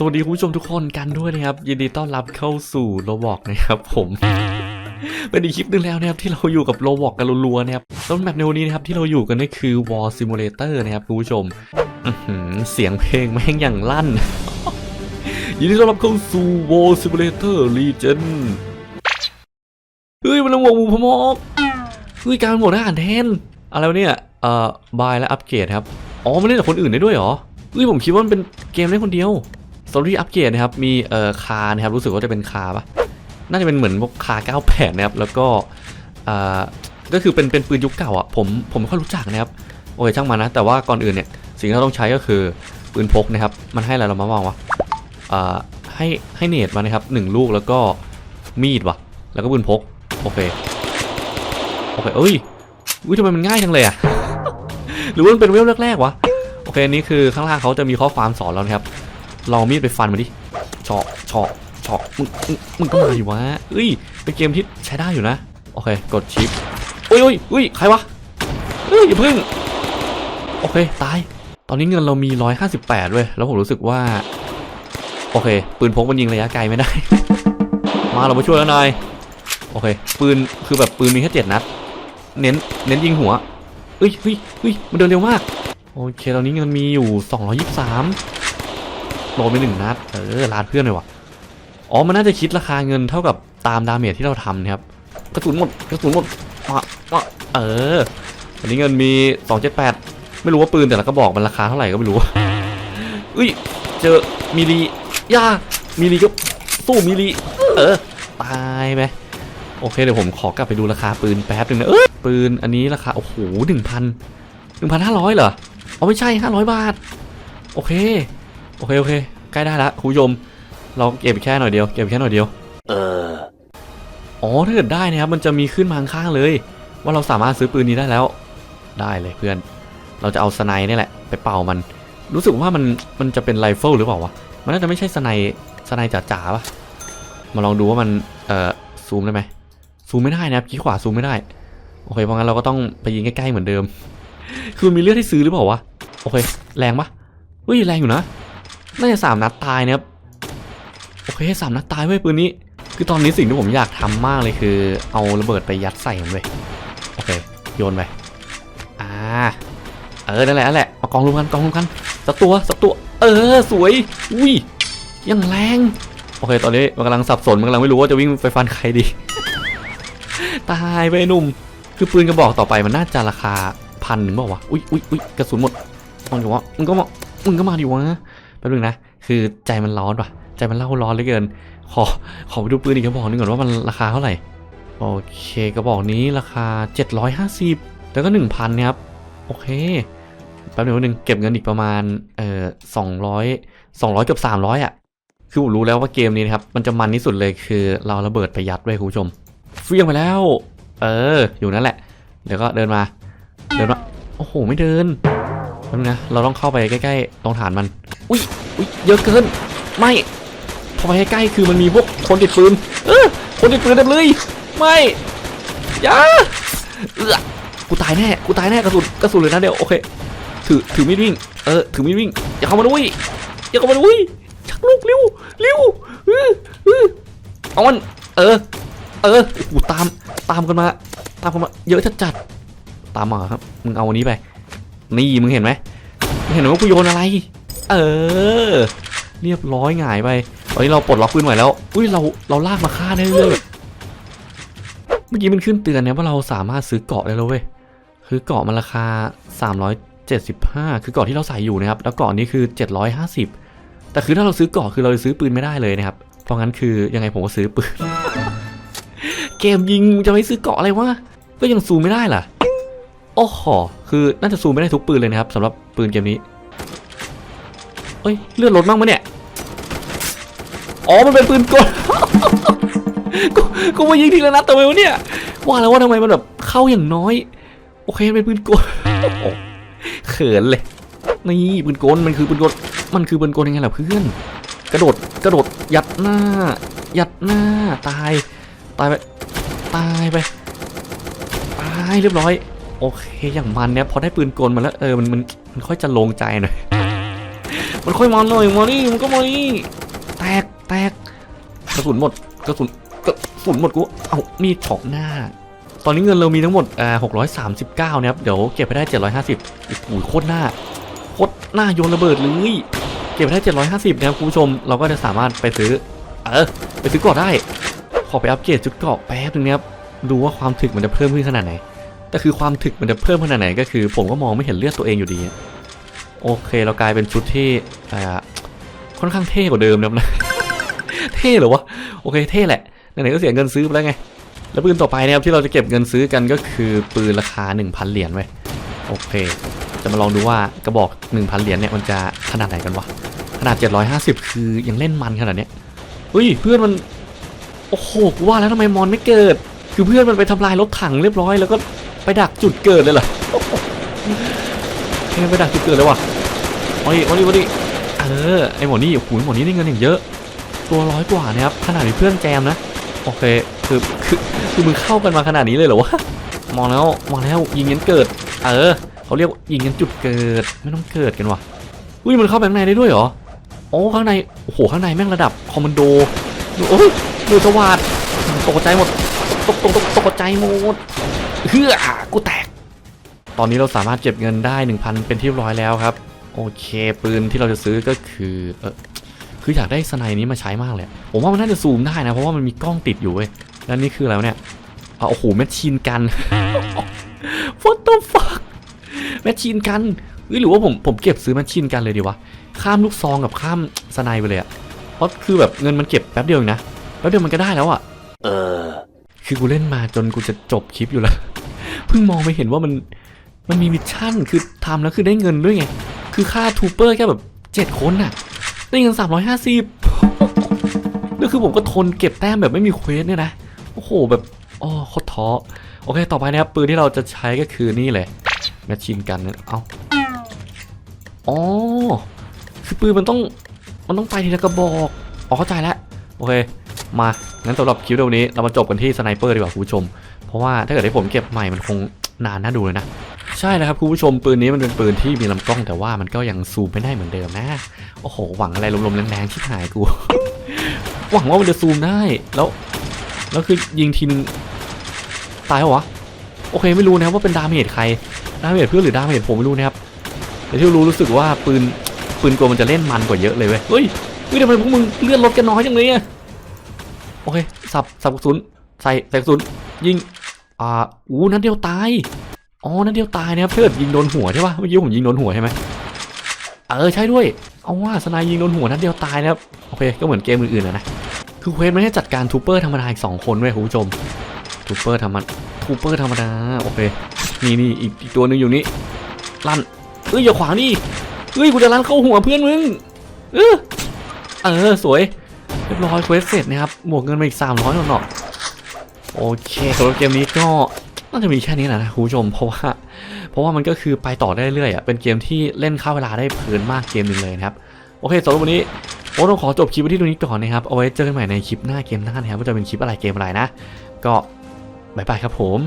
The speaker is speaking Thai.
สวัสดีคุณผู้ชมทุกคนกันด้วยนะครับ ยินดีต้อนรับเข้าสู่โรบอกนะครับผมเป็นอีกคลิปหนึงแล้วนะครับที่เราอยู่กับโรบอกกันรัวๆนะครับต้นแมปในวันนี้นะครับที่เราอยู่กันนี่คือ War Simulator นะครับคุณผู้ชมเสียงเพลงแม่งอย่างลั่น ยินดีต้อนรับเข้าสู่ War Simulator Legend เฮ้ยมันลงวงมูพมอกเฮ้ยการหมดอาหารแทนอะไรเนี่ยเอ่อบายและอัปเกรดครับอ๋อมันเล่นกับคนอื่นได้ด้วยเหรอเฮ้ยผมคิดว่ามันเป็นเกมเล่นคนเดียว สตอรี่อัปเกรดนะครับ มีเอ่อคานะครับ รู้สึกว่าจะเป็นคาปะน่าจะเป็นเหมือนพวกคาร์98 นะครับ แล้วก็อ่าก็คือเป็นเป็นปืนยุคเก่าอะผมผมไม่ค่อยรู้จักนะครับ โอเคช่างมันนะ แต่ว่าก่อนอื่นเนี่ย สิ่งที่เราต้องใช้ก็คือปืนพกนะครับ มันให้อะไรเรามาบ้างวะอ่าให้ให้เนตมานะครับหนึ่งลูกแล้วก็มีดวะแล้วก็ปืนพก โอเค โอเคเอ้ยอุ้ยทำไมมันง่ายจังเลยอะ หรือว่ามันเป็นเวลแรกๆวะ โอเค อันนี้คือข้างล่างเขาจะมีข้อความสอนเรานะครับ ลองมีดไปฟันมันดิเฉาะเฉาะเฉาะมึงมึงก็มาดิวะเอ้ยเป็นเกมที่ใช้ได้อยู่นะ โอเค กดชิปอุ้ยอุ้ยอุ้ยใครวะเฮ้ยอย่าพึ่ง โอเค ตาย ตอนนี้เงินเรามี 158เว้ยแล้วผมรู้สึกว่า โอเค ปืนพกมันยิงระยะไกลไม่ได้ มาเรามาช่วยแล้วนาย โอเค ปืนคือแบบปืนมีแค่เจ็ดนัด เน้น เน้นยิงหัวเอ้ยเฮ้ยเฮ้ยมันเดินเร็วมาก โอเค ตอนนี้เงินมีอยู่ 223 โดนไปหนึ่งนัด เออลาดเพื่อนเลยวะอ๋อ มันน่าจะคิดราคาเงินเท่ากับตามดาเมจที่เราทำนะครับ กระสุนหมด กระสุนหมดมามาเออตอนนี้เงินมี 278 ไม่รู้ว่าปืนแต่ละกระบอกมันราคาเท่าไหร่ก็ไม่รู้อุ้ย เจอมิลีย่ามิลีก็สู้มิลี เออ ตายไปโอเคเดี๋ยวผมขอกลับไปดูราคาปืนแป๊บนึงนะเออปืนอันนี้ราคา โอ้โหหนึ่งพันหนึ่งพันห้าร้อยเหรอ อ๋อไม่ใช่ห้าร้อยบาท โอเค โอเคโอเคใกล้ได้ละคุณผู้ชม เราเก็บแค่หน่อยเดียวเก็บแค่หน่อยเดียว เอออ๋อถ้าเกิดได้นะครับมันจะมีขึ้นมาข้างเลย ว่าเราสามารถซื้อปืนนี้ได้แล้ว ได้เลยเพื่อน เราจะเอาสไนนี่แหละ ไปเป่ามัน รู้สึกว่ามันมันจะเป็นไรเฟิลหรือเปล่าวะมันน่าจะไม่ใช่สไนสไนจ๋าๆปะมาลองดูว่ามันเอ่อซูมได้ไหมซูมไม่ได้นะครับขี้ขวาซูมไม่ได้โอเคเพราะงั้นเราก็ต้องไปยิงใกล้ๆเหมือนเดิม คือมีเลือดให้ซื้อหรือเปล่าวะโอเค แรงปะเฮ้ยแรงอยู่นะ น่าจะสามนัดตายนะครับโอเคสามนัดตายเว้ยปืนนี้ คือตอนนี้สิ่งที่ผมอยากทำมากเลยคือ เอาระเบิดไปยัดใส่มันเว้ยโอเคโยนไปอ่าเออนั่นแหละนั่นแหละมากองรวมกันกองรวมกันสักตัวสักตัว เออสวยอุ้ยยังแรงโอเค ตอนนี้มันกำลังสับสนมันกำลังไม่รู้ว่าจะวิ่งไปฟันใครดี ตายไปหนุ่ม คือปืนกระบอกต่อไปมันน่าจะราคาพันหนึ่งบอกว่าวะ อุ้ยอุ้ยอุ้ยกระสุนหมดมันอกว่ามึงก็มา มึงก็มาดิวะ แป๊บนึงนะ คือใจมันร้อนว่ะ ใจมันเล่าร้อนเหลือเกิน ขอ ขอไปดูปืนอีกกระบอกนึงก่อนว่ามันราคาเท่าไหร่ โอเคกระบอกนี้ราคา 750 แล้วก็ 1,000เนี่ยครับ โอเค แป๊บนึงนึงเก็บเงินอีกประมาณ เอ่อ200 200เกือบ300อะ คือผมรู้แล้วว่าเกมนี้นะครับ มันจะมันที่สุดเลยคือเราระเบิดไปยัดไว้คุณผู้ชม เฟี้ยงไปแล้ว เออ อยู่นั่นแหละ เดี๋ยวก็เดินมา เดินมา โอ้โห ไม่เดิน แป๊บนึงนะเราต้องเข้าไปใกล้ๆตรงฐานมัน อุ้ยอุ้ยเยอะเกิน ไม่พอไปใกล้ๆคือมันมีพวกคนติดปืน เออคนติดปืนเต็มเลย ไม่อย่าเออกูตายแน่ กูตายแน่กระสุนกระสุนเลยนะเดี๋ยวโอเค ถือถือมีดวิ่ง เออถือมีดวิ่งอย่าเข้ามาด้วยอย่าเข้ามาด้วยชักลูกเร็วเร็วเออเออเอามัน เออ เออโอ้โหตามตามกันมา ตามกันมา เยอะจัดจัดๆตามมาครับ มึงเอาอันนี้ไป นี่มึงเห็นไหมเห็นไหมว่ากูโยนอะไร เออ เรียบร้อยหงายไปตอนนี้เราปลดล็อกปืนใหม่แล้ว อุ้ยเราเราลากมาฆ่าได้เลยเมื่อกี้มันขึ้นเตือนเนี่ยว่าเราสามารถซื้อเกาะได้แล้วเว้ย คือเกาะมันราคา 375 คือเกาะที่เราใส่อยู่นะครับ แล้วเกาะนี้คือ 750 แต่คือถ้าเราซื้อเกาะคือเราจะซื้อปืนไม่ได้เลยนะครับ เพราะงั้นคือยังไงผมก็ซื้อปืน เกมยิงมึงจะไม่ซื้อเกาะอะไรวะ ก็ยังซูมไม่ได้ล่ะ โอ้โห คือน่าจะซูมไม่ได้ทุกปืนเลยนะครับสำหรับปืนเกมนี้เอ้ยเลือดลดมากมั้ยเนี่ยอ๋อมันเป็นปืนกลกูกูมายิงทีละนัดทำไมวะเนี่ยว่าแล้วว่าทำไมมันแบบเข้าอย่างน้อย โอเคมันเป็นปืนกลโอ้เขินเลยนี่ปืนกลมันคือปืนกลมันคือปืนกลยังไงล่ะเพื่อนกระโดดกระโดดยัดหน้า ยัดหน้าตาย ตายไปตายไปตายเรียบร้อย โอเคอย่างมันเนี่ยพอได้ปืนกลมาแล้วเออมันมันมันค่อยจะลงใจหน่อย มันค่อยมาหน่อยมานี่มันก็มานี่แตกแตกกระสุนหมดกระสุนกระสุนหมดกูเอ้ามีดเฉาะหน้า ตอนนี้เงินเรามีทั้งหมดอ่า639นะครับเดี๋ยวเก็บไปได้750โอ้โหโคตรหน้าโคตรหน้าโยนระเบิดเลยเก็บไปได้750นะครับคุณผู้ชมเราก็จะสามารถไปซื้อเออไปซื้อเกาะได้ ขอไปอัปเกรดชุดเกาะแป๊บนึงนะครับดูว่าความถึกมันจะเพิ่มขึ้นขนาดไหน แต่คือความถึกมันจะเพิ่มขนาดไหนก็คือ ผมก็มองไม่เห็นเลือดตัวเองอยู่ดี โอเคเรากลายเป็นชุดที่อ่าค่อนข้างเท่กว่าเดิมนะเท่เหรอวะโอเคเท่แหละไหนๆก็เสียเงินซื้อไปแล้วไงแล้วปืนต่อไปนะครับที่เราจะเก็บเงินซื้อกันก็คือปืนราคา 1,000 เหรียญไว้โอเค จะมาลองดูว่ากระบอก 1,000 เหรียญเนี่ยมันจะขนาดไหนกันวะขนาด 750 คือยังเล่นมันขนาดเนี้ยเฮ้ยเพื่อนมันโอ้โหว่าแล้วทำไมมอนไม่เกิด คือเพื่อนมันไปทำลายรถถังเรียบร้อยแล้วก็ ไปดักจุดเกิดเลยเหรอเฮ้ยไปดักจุดเกิดเลยว่ะมาดิมาดิมาดิเออไอหมอนี่โอ้โหหมอนี่ได้เงินอย่างเยอะ ตัวร้อยกว่านะครับขนาดมีเพื่อนแจมนะโอเคคือคือคือมึงเข้ากันมาขนาดนี้เลยเหรอวะมองแล้วมองแล้วยิงกันเกิด เออเขาเรียกยิงกันจุดเกิดไม่ต้องเกิดกันว่ะอุ้ยมันเข้าไปข้างในได้ด้วยเหรอโอ้ข้างในโอ้โหข้างในแม่งระดับคอมมานโดโอ้ยดูสวัสดตกใจหมดตกตกตกตกใจหมด เฮือกูแตก ตอนนี้เราสามารถเก็บเงินได้ 1,000 เป็นที่เรียบร้อยแล้วครับ โอเค ปืนที่เราจะซื้อก็คือเออคืออยากได้สไนนี้มาใช้มากเลย ผมว่ามันน่าจะซูมได้นะ เพราะว่ามันมีกล้องติดอยู่เว้ยแล้วนี่คืออะไรวเนี่ยอะโอ้โหแมชชีนกัน What the fuck แมชชีนกันเฮ้ยหรือว่าผมผมเก็บซื้อแมชชีนกันเลยดีวะข้ามลูกซองกับข้ามสไนไปเลยอะเพราะคือแบบเงินมันเก็บแป๊บเดียวเองนะแป๊บเดียวมันก็ได้แล้วอะเออ คือกูเล่นมาจนกูจะจบคลิปอยู่แล้ว เพิ่งมองไปเห็นว่ามันมันมีมิชชั่นคือทำแล้วคือได้เงินด้วยไง คือค่าทูเปอร์แค่แบบเจ็ดคนน่ะ ได้เงินสามร้อยห้าสิบแล้วคือผมก็ทนเก็บแต้มแบบไม่มีเควสเนี่ยนะ โอ้โหแบบอ๋อโคตรท้อโอเค ต่อไปนะครับปืนที่เราจะใช้ก็คือนี่เลยแมชชีนกันเอาอ๋อคือปืนมันต้องมันต้องไปทีละกระบอก อ๋อเข้าใจแล้ว โอเค มางั้นสำหรับคลิปเดียวนี้เรามาจบกันที่สไนเปอร์ดีกว่าคุณผู้ชม เพราะว่าถ้าเกิดให้ผมเก็บใหม่มันคงนานน่าดูเลยนะ ใช่นะครับคุณผู้ชมปืนนี้มันเป็นปืนที่มีลำกล้องแต่ว่ามันก็ยังซูมไม่ได้เหมือนเดิมนะ โอ้โห หวังอะไรลมๆแรงๆชิบหายกูหวังว่ามันจะซูมได้แล้ว แล้วคือยิงทีนึงตายเหรอโอเคไม่รู้นะครับว่าเป็นดาเมจใครดาเมจเพื่อนหรือดาเมจผมไม่รู้นะครับแต่ที่รู้รู้สึกว่าปืนปืนกลัวมันจะเล่นมันกว่าเยอะเลยเว้ยเฮ้ยเฮ้ยทำไมพวกมึงเลื่อนรถกันน้อยจังเลยอะ โอเค สับ สับกระสุน ใส่ใส่กระสุน ยิง อ่า อู้นัดเดียวตาย อ๋อ นัดเดียวตายนะครับเพื่อนยิงโดนหัวใช่ปะเมื่อกี้ผมยิงโดนหัวใช่ไหมเออ ใช่ด้วย เอาว่าสนายยิงโดนหัวนัดเดียวตายนะครับ โอเค ก็เหมือนเกมอื่นๆนะนะ คือเควสมันให้จัดการทูเปอร์ธรรมดาอีกสองคนเว้ยคุณผู้ชม ทูเปอร์ธรรมดา ทูเปอร์ธรรมดา โอเค นี่นี่อีกอีกตัวหนึ่งอยู่นี่ ลั่น เอ้ยอย่าขวางดิเอ้ยกูจะลั่นเข้าหัวเพื่อนมึง เออเออ สวย เรียบร้อยเควสเสร็จนะครับบวกเงินมาอีก 300หน่อยโอเคสำหรับเกมนี้ก็น่าจะมีแค่นี้แหละนะคุณผู้ชมเพราะว่าเพราะว่ามันก็คือไปต่อได้เรื่อยอะเป็นเกมที่เล่นเข้าเวลาได้เพลินมากเกมหนึ่งเลยนะครับโอเคสำหรับวันนี้โอ้ต้องขอจบคลิปไว้ที่ตรงนี้ก่อนนะครับเอาไว้เจอกันใหม่ในคลิปหน้าเกมหน้านะครับว่าจะเป็นคลิปอะไรเกมอะไรนะ ก็บายบายครับผม